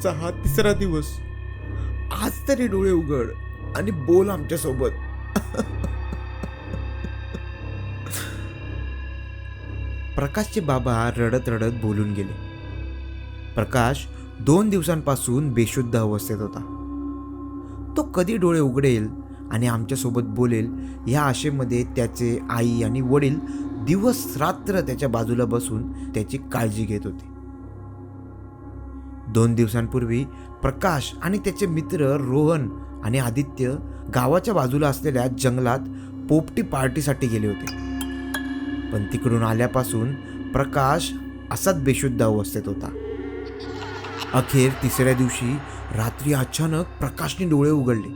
आजचा हा तिसरा दिवस. आज तरी डोळे उघड आणि बोल आमच्यासोबत. प्रकाशचे बाबा रडत रडत बोलून गेले. प्रकाश दोन दिवसांपासून बेशुद्ध अवस्थेत होता. तो कधी डोळे उघडेल आणि आमच्यासोबत बोलेल या आशेमध्ये त्याचे आई आणि वडील दिवस रात्र त्याच्या बाजूला बसून त्याची काळजी घेत होते. दोन दिवसांपूर्वी प्रकाश आणि त्याचे मित्र रोहन आणि आदित्य गावाच्या बाजूला असलेल्या जंगलात पोपटी पार्टीसाठी गेले होते. पण तिकडून आल्यापासून प्रकाश असाच बेशुद्ध अवस्थेत होता. अखेर तिसऱ्या दिवशी रात्री अचानक प्रकाशने डोळे उघडले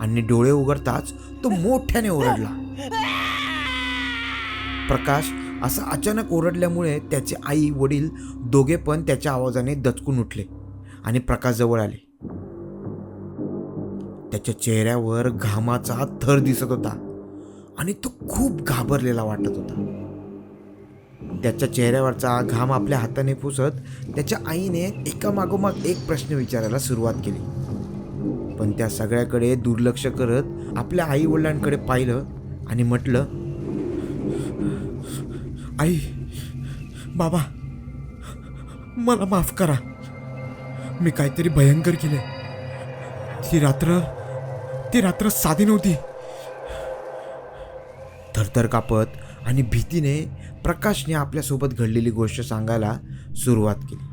आणि डोळे उघडताच तो मोठ्याने ओरडला. प्रकाश असं अचानक ओरडल्यामुळे त्याचे आई वडील दोघे पण त्याच्या आवाजाने दचकून उठले आणि प्रकाशजवळ आले. त्याच्या चेहऱ्यावर घामाचा थर दिसत होता आणि तो खूप घाबरलेला वाटत होता. त्याच्या चेहऱ्यावरचा घाम आपल्या हाताने पुसत त्याच्या आईने एकामागोमाग एक प्रश्न विचारायला सुरुवात केली. पण त्या सगळ्याकडे दुर्लक्ष करत आपल्या आई वडिलांकडे पाहिलं आणि म्हटलं आई बाबा मला माफ करा. मी काहीतरी भयंकर केले ती रात्र ती रात्र साधी नव्हती. थरथर कापत आणि भीतीने प्रकाशने आपल्यासोबत घडलेली गोष्ट सांगायला सुरुवात केली.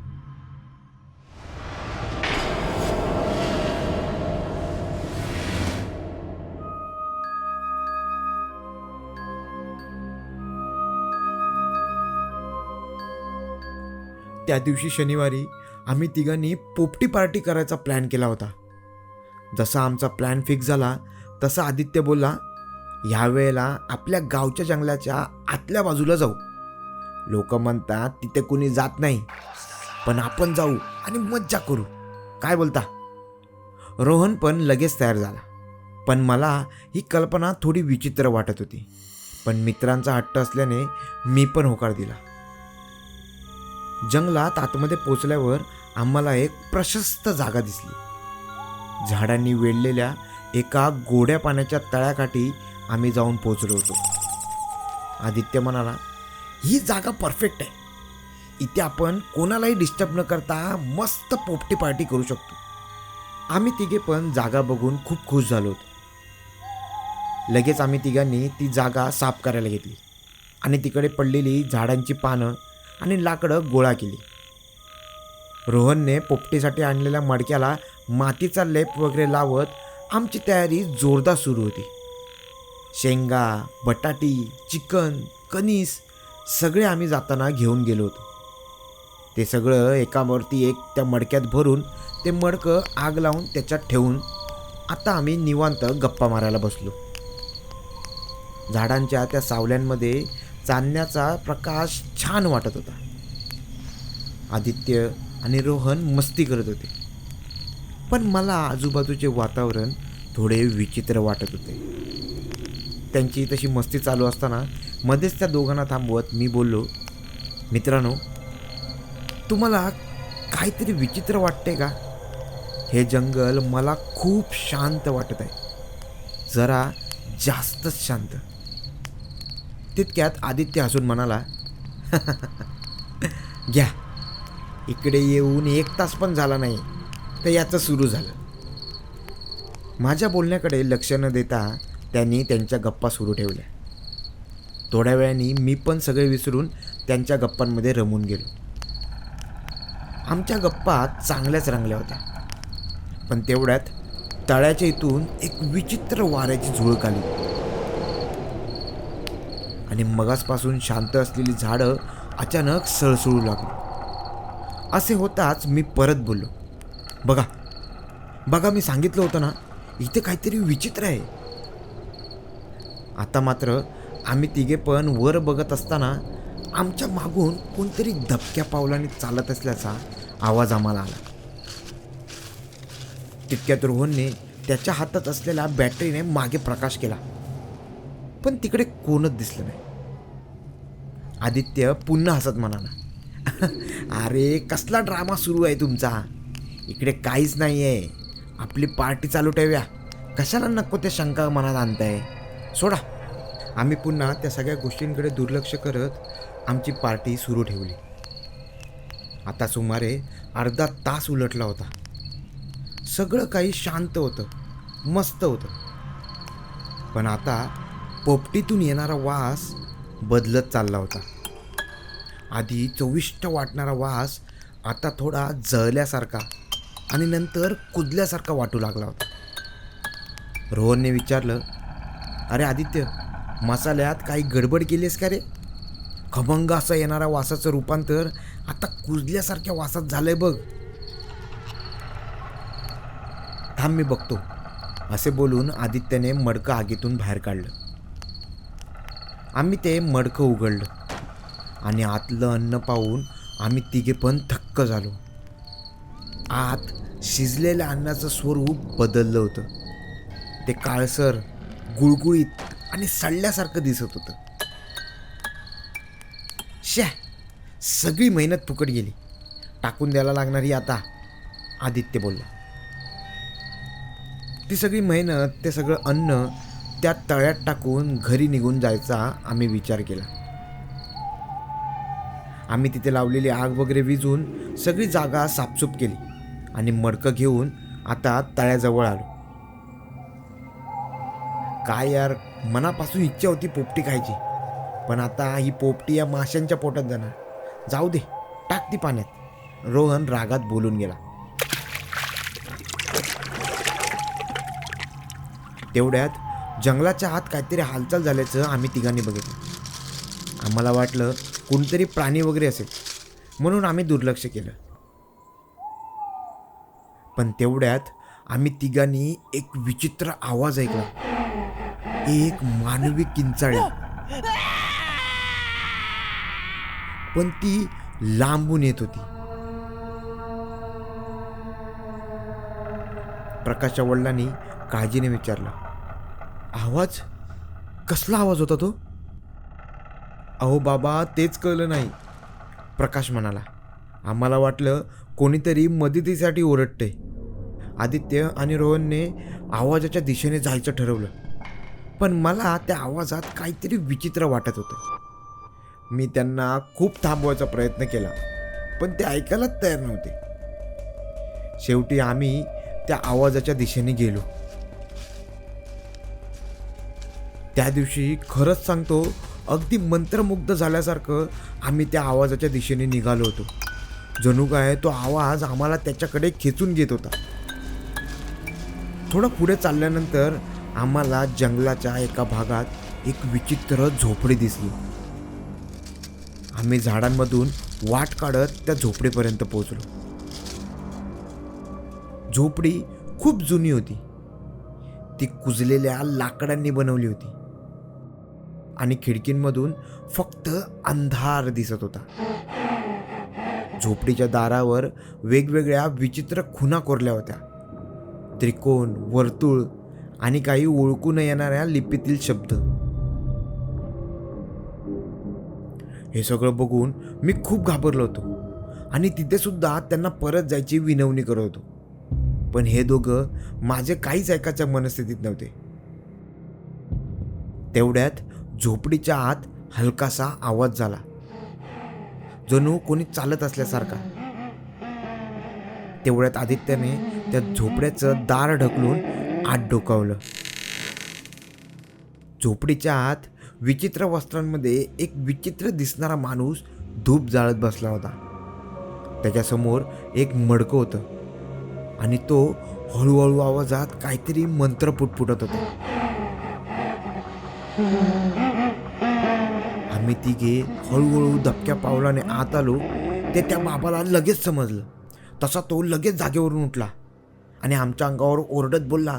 त्या दिवशी शनिवारी आम्ही तिघांनी पोपटी पार्टी करायचा प्लॅन केला होता. जसा आमचा प्लॅन फिक्स झाला तसा आदित्य बोलला ह्यावेळेला आपल्या गावच्या जंगलाच्या आतल्या बाजूला जाऊ. लोक म्हणतात तिथे कोणी जात नाही पण आपण जाऊ आणि मज्जा करू. काय बोलता? रोहन पण लगेच तयार झाला पण मला ही कल्पना थोडी विचित्र वाटत होती. पण मित्रांचा हट्ट असल्याने मी पण होकार दिला. जंगलात आतमध्ये पोचल्यावर आम्हाला एक प्रशस्त जागा दिसली. झाडांनी वेढलेल्या एका गोड्या पाण्याच्या तळ्याकाठी आम्ही जाऊन पोचलो होतो. आदित्य म्हणाला ही जागा परफेक्ट आहे. इथे आपण कोणालाही डिस्टर्ब न करता मस्त पोपटी पार्टी करू शकतो. आम्ही तिघे पण जागा बघून खूप खुश झालो होतो. लगेच आम्ही तिघांनी ती जागा साफ करायला घेतली आणि तिकडे पडलेली झाडांची पानं आणि लाकडं गोळा केली. रोहनने पोपटीसाठी आणलेल्या मडक्याला मातीचा लेप वगैरे लावत आमची तयारी जोरदार सुरू होती. शेंगा बटाटी चिकन कणीस सगळे आम्ही जाताना घेऊन गेलो होतो. ते सगळं एकावरती एक त्या मडक्यात भरून ते मडकं आग लावून त्याच्यात ठेवून आता आम्ही निवांत गप्पा मारायला बसलो. झाडांच्या त्या सावल्यांमध्ये चांदण्याचा प्रकाश छान वाटत होता. आदित्य आणि रोहन मस्ती करत होते. पण मला आजूबाजूचे वातावरण थोडे विचित्र वाटत होते. त्यांची तशी मस्ती चालू असताना मध्येच त्या दोघांना थांबवत मी बोललो मित्रांनो तुम्हाला काहीतरी विचित्र वाटते का? हे जंगल मला खूप शांत वाटत आहे. जरा जास्तच शांत. तितक्यात आदित्य हसून म्हणाला घ्या इकडे येऊन एक तास पण झाला नाही तर याचं सुरू झालं. माझ्या बोलण्याकडे लक्ष न देता त्यांनी त्यांच्या गप्पा सुरू ठेवल्या. थोड्या वेळाने मी पण सगळे विसरून त्यांच्या गप्पांमध्ये रमून गेलो. आमच्या गप्पा चांगल्याच रंगल्या होत्या पण तेवढ्यात तळ्याच्या इथून एक विचित्र वाऱ्याची झुळक आली. आणि मगासपासून शांत असलेली झाडं अचानक सळसळू लागली. असे होताच मी परत बोललो बघा बघा मी सांगितलं होतं ना इथे काहीतरी विचित्र आहे. आता मात्र आम्ही तिघे पण वर बघत असताना आमच्या मागून कोणतरी धपक्या पावलाने चालत असल्याचा आवाज आम्हाला आला. तितक्यात रोहनने त्याच्या हातात असलेल्या बॅटरीने मागे प्रकाश केला. पण तिकडे कोणच दिसलं नाही. आदित्य पुन्हा हसत म्हणाला अरे कसला ड्रामा सुरू आहे तुमचा? इकडे काहीच नाही आहे आपली पार्टी चालू ठेवूया. कशाला नको त्या शंका मनात आणताय? सोडा. आम्ही पुन्हा त्या सगळ्या गोष्टींकडे दुर्लक्ष करत आमची पार्टी सुरू ठेवली. आता सुमारे अर्धा तास उलटला होता. सगळं काही शांत होतं मस्त होतं. पण आता पोपटीतून येणारा वास बदलत चालला होता. आधी चविष्ट वाटणारा वास आता थोडा जळल्यासारखा आणि नंतर कुदल्यासारखा वाटू लागला होता. रोहनने विचारलं अरे आदित्य मसाल्यात काही गडबड केलीस का रे? खमंग असं येणाऱ्या वासाचं रूपांतर आता कुजल्यासारख्या वासात झालंय बघ. थांब मी बघतो असे बोलून आदित्यने मडकं आगीतून बाहेर काढलं. आम्ही ते मडकं उघडलं. आणि आतलं अन्न पाहून आम्ही तिघे पण थक्क झालो. आत शिजलेल्या अन्नाचं स्वरूप बदललं होतं. ते काळसर गुळगुळीत आणि सडल्यासारखं दिसत होतं. शॅ सगळी मेहनत फुकट गेली. टाकून द्यायला लागणारी आता आदित्य बोलला. ती सगळी मेहनत ते सगळं अन्न त्या तळ्यात टाकून घरी निघून जायचा आम्ही विचार केला. आम्ही तिथे लावलेली आग वगैरे विजून सगळी जागा साफसूफ केली आणि मडकं घेऊन आता तळ्याजवळ आलो. काय यार मनापासून इच्छा होती पोपटी खायची. पण आता ही पोपटी या माशांच्या पोटात जाणार. जाऊ दे टाक ती पाण्यात. रोहन रागात बोलून गेला. तेवढ्यात जंगलाच्या आत काहीतरी हालचाल झाल्याचं आम्ही तिघांनी बघितलं. आम्हाला वाटलं कोणतरी प्राणी वगैरे असेल. म्हणून आम्ही दुर्लक्ष केलं. पण तेवढ्यात आम्ही तिघांनी एक विचित्र आवाज ऐकला. एक मानवी किंचाळी. पण ती लांबून येत होती. प्रकाशच्या वडिलांनी काळजीने विचारलं. आवाज? कसला आवाज होता तो? अहो बाबा तेच कळलं नाही. प्रकाश म्हणाला आम्हाला वाटलं कोणीतरी मदतीसाठी ओरडते आदित्य आणि रोहनने आवाजाच्या दिशेने जायचं ठरवलं. पण मला त्या आवाजात काहीतरी विचित्र वाटत होतं. मी त्यांना खूप थांबवायचा प्रयत्न केला पण ते ऐकायलाच तयार नव्हते. शेवटी आम्ही त्या आवाजाच्या दिशेने गेलो. त्या दिवशी खरंच सांगतो अगदी मंत्रमुग्ध झाल्यासारखं आम्ही त्या आवाजाच्या दिशेने निघालो होतो. जणू काय तो आवाज आम्हाला त्याच्याकडे खेचून घेत होता. थोडं पुढे चालल्यानंतर आम्हाला जंगलाच्या एका भागात एक विचित्र झोपडी दिसली. आम्ही झाडांमधून वाट काढत त्या झोपडीपर्यंत पोहोचलो. झोपडी खूप जुनी होती. ती कुजलेल्या लाकडांनी बनवली होती. आणि खिडकींमधून फक्त अंधार दिसत होता. झोपडीच्या दारावर वेगवेगळ्या विचित्र खुणा कोरल्या होत्या. त्रिकोण वर्तुळ आणि काही ओळखू न येणाऱ्या लिपीतील शब्द. हे सगळं बघून मी खूप घाबरलो होतो आणि तिथे सुद्धा त्यांना परत जायची विनवणी करत होतो. पण हे दोघं माझे काहीच ऐकायच्या मनस्थितीत नव्हते. तेवढ्यात झोपडीच्या आत हलकासा आवाज झाला. जणू कोणी चालत असल्यासारखा. तेवढ्यात आदित्याने त्या झोपड्याचं दार ढकलून आत डोकावलं. झोपडीच्या आत विचित्र वस्त्रांमध्ये एक विचित्र दिसणारा माणूस धूप जाळत बसला होता. त्याच्यासमोर एक मडकं होतं आणि तो हळूहळू आवाजात काहीतरी मंत्र पुटपुटत होता. आम्ही तिघे हळूहळू धपक्या पावलाने आत आलो. ते त्या बाबाला लगेच समजलं. तसा तो लगेच जागेवरून उठला आणि आमच्या अंगावर ओरडत बोलला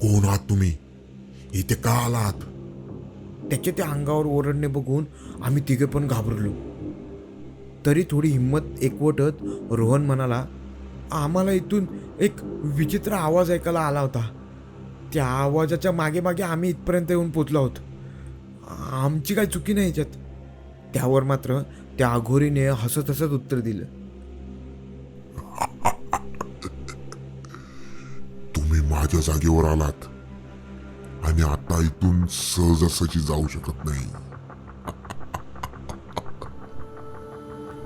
कोण आहात तुम्ही? इथे का आलात? त्याचे त्या अंगावर ओरडणे बघून आम्ही तिघे पण घाबरलो. तरी थोडी हिंमत एकवटत रोहन म्हणाला आम्हाला इथून एक विचित्र आवाज ऐकायला आला होता. त्या आवाजाच्या मागे मागे आम्ही इथपर्यंत येऊन पोचलो आहोत. आमची काही चुकी नाही याच्यात. त्यावर मात्र त्या अघोरीने हसत हसत उत्तर दिलं. माझ्या जागेवर आलात आणि आता इथून सहजासहजी जाऊ शकत नाही.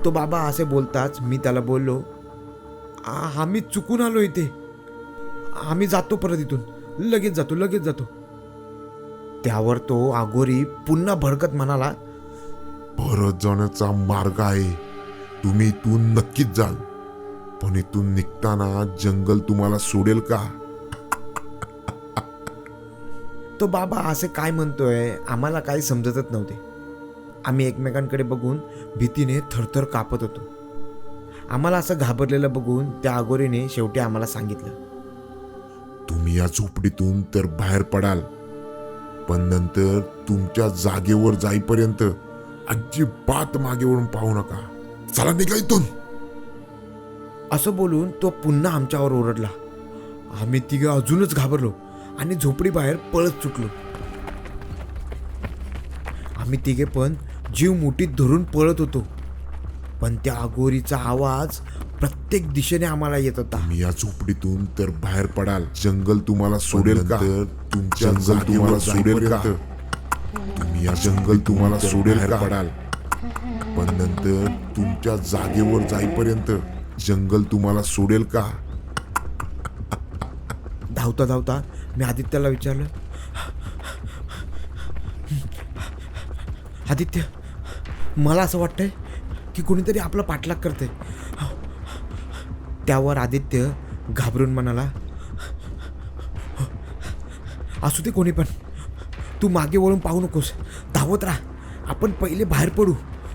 तो बाबा असे बोलताच मी त्याला बोललो "आ- आम्ही चुकून आलो इथे. आम्ही जातो परत इथून. लगेच जातो लगेच जातो. त्यावर तो आगोरी पुन्हा भडकत म्हणाला परत जाण्याचा मार्ग आहे. तुम्ही इथून नक्कीच जाल. पण इथून निघताना जंगल तुम्हाला सोडेल का? तो बाबा असे काय म्हणतोय आम्हाला काही समजतच नव्हते. आम्ही एकमेकांकडे बघून भीतीने थरथर कापत होतो. आम्हाला असं घाबरलेलं बघून त्या आगोरीने शेवटी आम्हाला सांगितलं तुम्ही या झोपडीतून तर बाहेर पडाल. पण नंतर तुमच्या जागेवर जाईपर्यंत अजिबात मागे वळून पाहू नका. चला निघा इथून. असं बोलून तो पुन्हा आमच्यावर ओरडला. आम्ही तिघं अजूनच घाबरलो आणि झोपडी बाहेर पळत सुटलो. आम्ही तिघे पण जीव मुठीत धरून पळत होतो. पण त्या अगोरीचा आवाज प्रत्येक दिशेने आम्हाला येत होता. तुम्ही या झोपडीतून तर बाहेर पडाल. जंगल तुम्हाला सोडेल का? तुमच्या जंगल तुम्हाला सोडेल का? तुम्ही या जंगल तुम्हाला सोडेल का? पडाल. पण नंतर तुमच्या जागेवर जाईपर्यंत जंगल तुम्हाला सोडेल का? धावता धावता मी आदित्याला विचारलं. आदित्य मला असं वाटतंय की कोणीतरी आपला पाठलाग करतंय. त्यावर आदित्य घाबरून म्हणाला असू दे कोणी पण. तू मागे वळून पाहू नकोस. धावत राहा. आपण पहिले बाहेर पडू.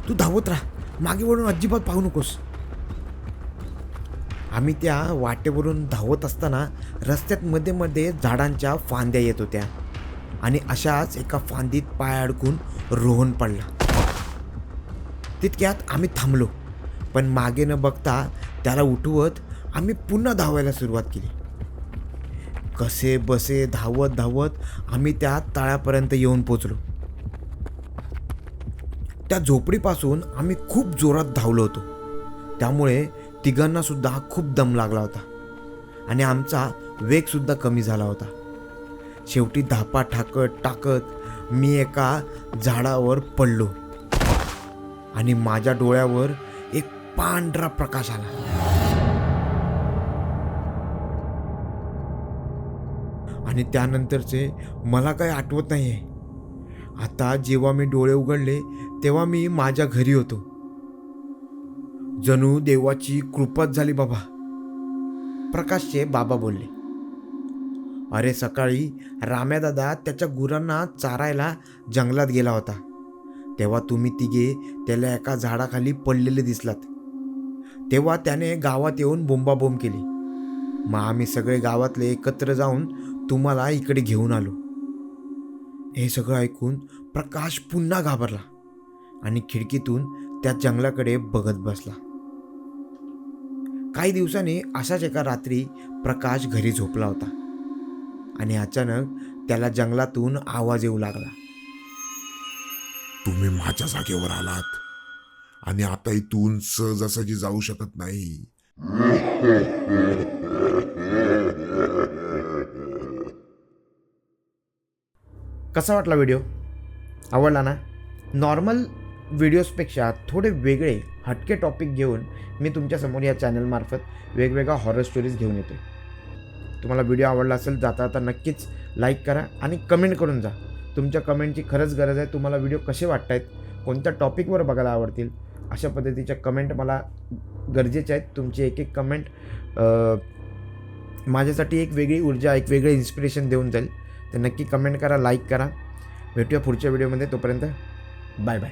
तू धावत राहा. मागे वळून अजिबात पाहू नकोस. आम्ही त्या वाटेवरून धावत असताना रस्त्यात मध्ये मध्ये झाडांच्या फांद्या येत होत्या आणि अशाच एका फांदीत पाय अडकून रोहन पडला. तितक्यात आम्ही थांबलो. पण मागे न बघता त्याला उठवत आम्ही पुन्हा धावायला सुरुवात केली. कसे बसे धावत धावत आम्ही त्या तळ्यापर्यंत येऊन पोचलो. त्या झोपडीपासून आम्ही खूप जोरात धावलो होतो. त्यामुळे तिघांना सुद्धा खूप दम लागला होता आणि आमचा वेग सुद्धा कमी झाला होता. शेवटी धापा ठाकत टाकत मी एका झाडावर पडलो आणि माझ्या डोळ्यावर पांढरा प्रकाश आला. आणि त्यानंतरचे मला काही आठवत नाही आहे आता जेव्हा मी डोळे उघडले तेव्हा मी माझ्या घरी होतो. जणू देवाची कृपाच झाली बाबा. प्रकाशचे बाबा बोलले. अरे सकाळी राम्यादादा त्याच्या गुरांना चारायला जंगलात गेला होता. तेव्हा तुम्ही तिघे त्याला एका झाडाखाली पडलेले दिसलात. तेव्हा त्याने गावात येऊन बोंबाबोंब केली. मग आम्ही सगळे गावातले एकत्र जाऊन तुम्हाला इकडे घेऊन आलो. हे सगळं ऐकून प्रकाश पुन्हा घाबरला आणि खिडकीतून त्या जंगलाकडे बघत बसला. काही दिवसांनी अशाच एका रात्री प्रकाश घरी झोपला होता आणि अचानक त्याला जंगलातून आवाज येऊ लागला. तुम्ही माझ्या जागेवर आलात. आणि आता इथून सहजासहजी जाऊ शकत नाही. कसा वाटला व्हिडिओ आवडला ना? नॉर्मल व्हिडिओजपेक्षा थोडे वेगळे हटके टॉपिक घेऊन मी तुमच्यासमोर या चॅनलमार्फत वेगवेगळ्या हॉरर स्टोरीज घेऊन येतो तुम्हाला व्हिडिओ आवडला असेल जाता आता नक्कीच लाईक करा आणि कमेंट करून जा. तुमच्या कमेंटची खरंच गरज आहे तुम्हाला व्हिडिओ कसे वाटत आहेत कोणत्या टॉपिकवर बघायला आवडतील अशा पद्धतीच्या कमेंट मला गरजेच्या आहेत. तुमची एक एक कमेंट माझ्यासाठी एक वेगळी ऊर्जा एक वेगळं इन्स्पिरेशन देऊन जाईल. तर नक्की कमेंट करा लाईक करा. भेटूया पुढच्या व्हिडिओमध्ये तोपर्यंत बाय बाय